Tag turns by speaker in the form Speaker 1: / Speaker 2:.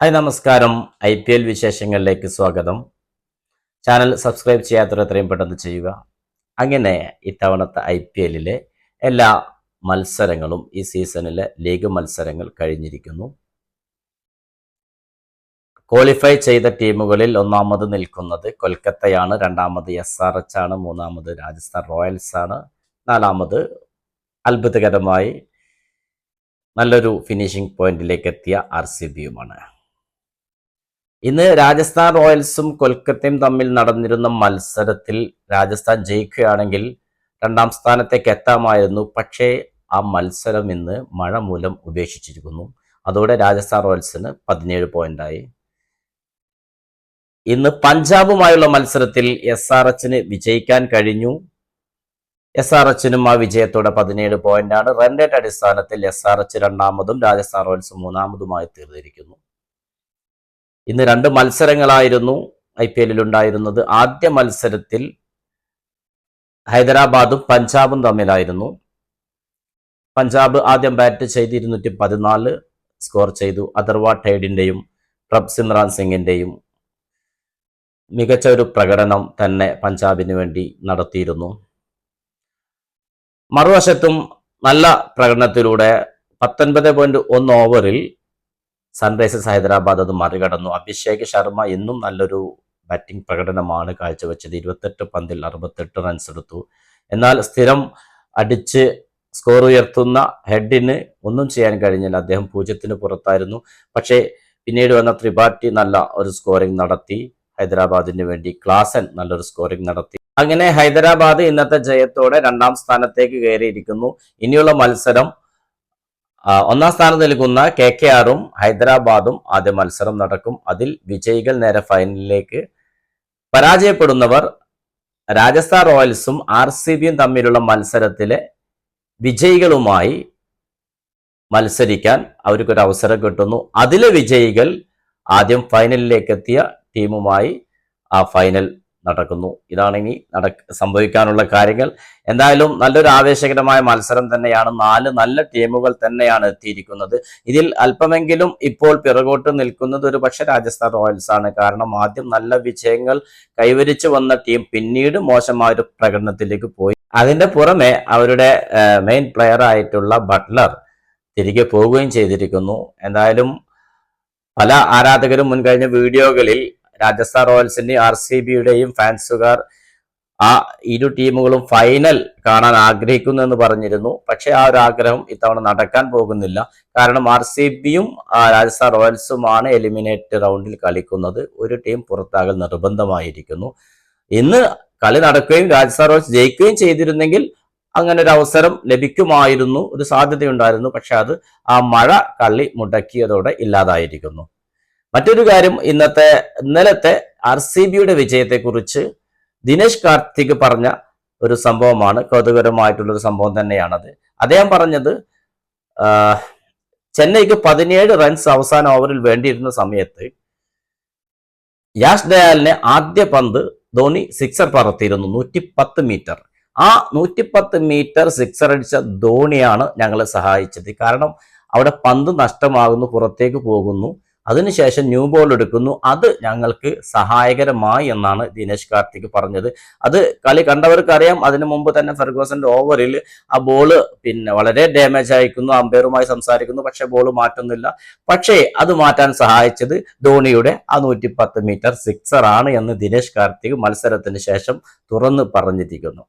Speaker 1: Hi നമസ്കാരം. I P L വിശേഷങ്ങളിലേക്ക് സ്വാഗതം. ചാനൽ സബ്സ്ക്രൈബ് ചെയ്യാത്തവർ എത്രയും പെട്ടെന്ന് ചെയ്യുക. അങ്ങനെ ഇത്തവണത്തെ ഐ പി എല്ലിലെ എല്ലാ മത്സരങ്ങളും ഈ സീസണിലെ ലീഗ് മത്സരങ്ങൾ കഴിഞ്ഞിരിക്കുന്നു. ക്വാളിഫൈ ചെയ്ത ടീമുകളിൽ ഒന്നാമത് നിൽക്കുന്നത് കൊൽക്കത്തയാണ് രണ്ടാമത് എസ് ആർ എച്ച് ആണ് മൂന്നാമത് രാജസ്ഥാൻ റോയൽസ് ആണ് നാലാമത് അത്ഭുതകരമായി നല്ലൊരു ഫിനിഷിംഗ് പോയിന്റിലേക്ക് എത്തിയ ആർ സി ബിയുമാണ്. ഇന്ന് രാജസ്ഥാൻ റോയൽസും കൊൽക്കത്തയും തമ്മിൽ നടന്നിരുന്ന മത്സരത്തിൽ രാജസ്ഥാൻ ജയിക്കുകയാണെങ്കിൽ രണ്ടാം സ്ഥാനത്തേക്ക് എത്താമായിരുന്നു. പക്ഷേ ആ മത്സരം ഇന്ന് മഴ മൂലം ഉപേക്ഷിച്ചിരിക്കുന്നു. അതോടെ രാജസ്ഥാൻ റോയൽസിന് പതിനേഴ് പോയിന്റായി. ഇന്ന് പഞ്ചാബുമായുള്ള മത്സരത്തിൽ എസ് ആർ എച്ചിന് വിജയിക്കാൻ കഴിഞ്ഞു. എസ് ആർ എച്ചിനും ആ വിജയത്തോടെ പതിനേഴ് പോയിന്റാണ്. റൺ റേറ്റ് അടിസ്ഥാനത്തിൽ എസ് ആർ എച്ച് രണ്ടാമതും രാജസ്ഥാൻ റോയൽസ് മൂന്നാമതുമായി തീർന്നിരിക്കുന്നു. ഇന്ന് രണ്ട് മത്സരങ്ങളായിരുന്നു ഐ പി എല്ലിൽ ഉണ്ടായിരുന്നത് ആദ്യ മത്സരത്തിൽ ഹൈദരാബാദും പഞ്ചാബും തമ്മിലായിരുന്നു. പഞ്ചാബ് ആദ്യം ബാറ്റ് ചെയ്ത് ഇരുന്നൂറ്റി പതിനാല് സ്കോർ ചെയ്തു. അഥർവ ടൈഡിന്റെയും പ്രബ്സിമ്രാൻ സിംഗിന്റെയും മികച്ച ഒരു പ്രകടനം തന്നെ പഞ്ചാബിന് വേണ്ടി നടത്തിയിരുന്നു. മറുവശത്തും നല്ല പ്രകടനത്തിലൂടെ പത്തൊൻപത് പോയിന്റ് ഒന്ന് ഓവറിൽ സൺറൈസേഴ്സ് ഹൈദരാബാദ് അത് മറികടന്നു. അഭിഷേക് ശർമ്മ എന്നും നല്ലൊരു ബാറ്റിംഗ് പ്രകടനമാണ് കാഴ്ചവെച്ചത്. ഇരുപത്തെട്ട് പന്തിൽ അറുപത്തെട്ട് റൺസ് എടുത്തു. എന്നാൽ സ്ഥിരം അടിച്ച് സ്കോർ ഉയർത്തുന്ന ഹെഡിന് ഒന്നും ചെയ്യാൻ കഴിഞ്ഞില്ല. അദ്ദേഹം പൂജ്യത്തിന് പുറത്തായിരുന്നു. പക്ഷേ പിന്നീട് വന്ന ത്രിപാഠി നല്ല ഒരു സ്കോറിംഗ് നടത്തി. ഹൈദരാബാദിന് വേണ്ടി ക്ലാസൻ നല്ലൊരു സ്കോറിംഗ് നടത്തി. അങ്ങനെ ഹൈദരാബാദ് ഇന്നത്തെ ജയത്തോടെ രണ്ടാം സ്ഥാനത്തേക്ക് കയറിയിരിക്കുന്നു. ഇനിയുള്ള മത്സരം ഒന്നാം സ്ഥാനം നൽകുന്ന കെ കെ ആറും ഹൈദരാബാദും ആദ്യ മത്സരം നടക്കും. അതിൽ വിജയികൾ നേരെ ഫൈനലിലേക്ക് പരാജയപ്പെടുന്നവർ രാജസ്ഥാൻ റോയൽസും ആർ സി ബിയും തമ്മിലുള്ള മത്സരത്തിലെ വിജയികളുമായി മത്സരിക്കാൻ അവർക്കൊരു അവസരം കിട്ടുന്നു. അതിലെ വിജയികൾ ആദ്യം ഫൈനലിലേക്ക് എത്തിയ ടീമുമായി ആ ഫൈനൽ നടക്കുന്നു. ഇതാണ് ഇനി നട സംഭവിക്കാനുള്ള കാര്യങ്ങൾ. എന്തായാലും നല്ലൊരു ആവേശകരമായ മത്സരം തന്നെയാണ്. നാല് നല്ല ടീമുകൾ തന്നെയാണ് എത്തിയിരിക്കുന്നത്. ഇതിൽ അല്പമെങ്കിലും ഇപ്പോൾ പിറകോട്ട് നിൽക്കുന്നത് ഒരു പക്ഷെ രാജസ്ഥാൻ റോയൽസ് ആണ്. കാരണം ആദ്യം നല്ല വിജയങ്ങൾ കൈവരിച്ചു വന്ന ടീം പിന്നീട് മോശമായ ഒരു പ്രകടനത്തിലേക്ക് പോയി. അതിന്റെ പുറമെ അവരുടെ മെയിൻ പ്ലെയർ ആയിട്ടുള്ള ബട്ട്ലർ തിരികെ പോവുകയും ചെയ്തിരിക്കുന്നു. എന്തായാലും പല ആരാധകരും മുൻകഴിഞ്ഞ വീഡിയോകളിൽ രാജസ്ഥാൻ റോയൽസിന്റെയും ആർ സി ബിയുടെയും ഫാൻസുകാർ ആ ഇരു ടീമുകളും ഫൈനൽ കാണാൻ ആഗ്രഹിക്കുന്നു എന്ന് പറഞ്ഞിരുന്നു. പക്ഷെ ആ ഒരു ആഗ്രഹം ഇത്തവണ നടക്കാൻ പോകുന്നില്ല. കാരണം ആർ സി ബിയും രാജസ്ഥാൻ റോയൽസുമാണ് എലിമിനേറ്റ് റൗണ്ടിൽ കളിക്കുന്നത്. ഒരു ടീം പുറത്താകൽ നിർബന്ധമായിരിക്കുന്നു. ഇന്ന് കളി നടക്കുകയും രാജസ്ഥാൻ റോയൽസ് ജയിക്കുകയും ചെയ്തിരുന്നെങ്കിൽ അങ്ങനെ ഒരു അവസരം ലഭിക്കുമായിരുന്നു. ഒരു സാധ്യതയുണ്ടായിരുന്നു. പക്ഷെ അത് ആ മഴ കള്ളി മുടക്കിയതോടെ ഇല്ലാതായിരിക്കുന്നു. മറ്റൊരു കാര്യം ഇന്നത്തെ ഇന്നലത്തെ ആർ സി ബിയുടെ വിജയത്തെക്കുറിച്ച് ദിനേശ് കാർത്തിക് പറഞ്ഞ ഒരു സംഭവമാണ് കൗതുകരമായിട്ടുള്ള ഒരു സംഭവം തന്നെയാണത്. അദ്ദേഹം പറഞ്ഞത് ചെന്നൈക്ക് പതിനേഴ് റൺസ് അവസാന ഓവറിൽ വേണ്ടിയിരുന്ന സമയത്ത് യാഷ് ദയാലിനെ ആദ്യ പന്ത് ധോണി സിക്സർ പറത്തിയിരുന്നു നൂറ്റി പത്ത് മീറ്റർ. ആ നൂറ്റി പത്ത് മീറ്റർ സിക്സർ അടിച്ച ധോണിയാണ് ഞങ്ങളെ സഹായിച്ചത്. കാരണം അവിടെ പന്ത് നഷ്ടമാകുന്നു പുറത്തേക്ക് പോകുന്നു. അതിനുശേഷം ന്യൂ ബോൾ എടുക്കുന്നു. അത് ഞങ്ങൾക്ക് സഹായകരമായി എന്നാണ് ദിനേശ് കാർത്തിക് പറഞ്ഞത്. അത് കളി കണ്ടവർക്ക് അറിയാം അതിനു മുമ്പ് തന്നെ ഫെർഗോസന്റെ ഓവറിൽ ആ ബോൾ പിന്നെ വളരെ ഡാമേജ് അയക്കുന്നു അമ്പയറുമായി സംസാരിക്കുന്നു. പക്ഷെ ബോൾ മാറ്റുന്നില്ല. പക്ഷേ അത് മാറ്റാൻ സഹായിച്ചത് ധോണിയുടെ ആ നൂറ്റി മീറ്റർ സിക്സർ ആണ് എന്ന് ദിനേശ് കാർത്തിക് മത്സരത്തിന് ശേഷം തുറന്ന് പറഞ്ഞിരിക്കുന്നു.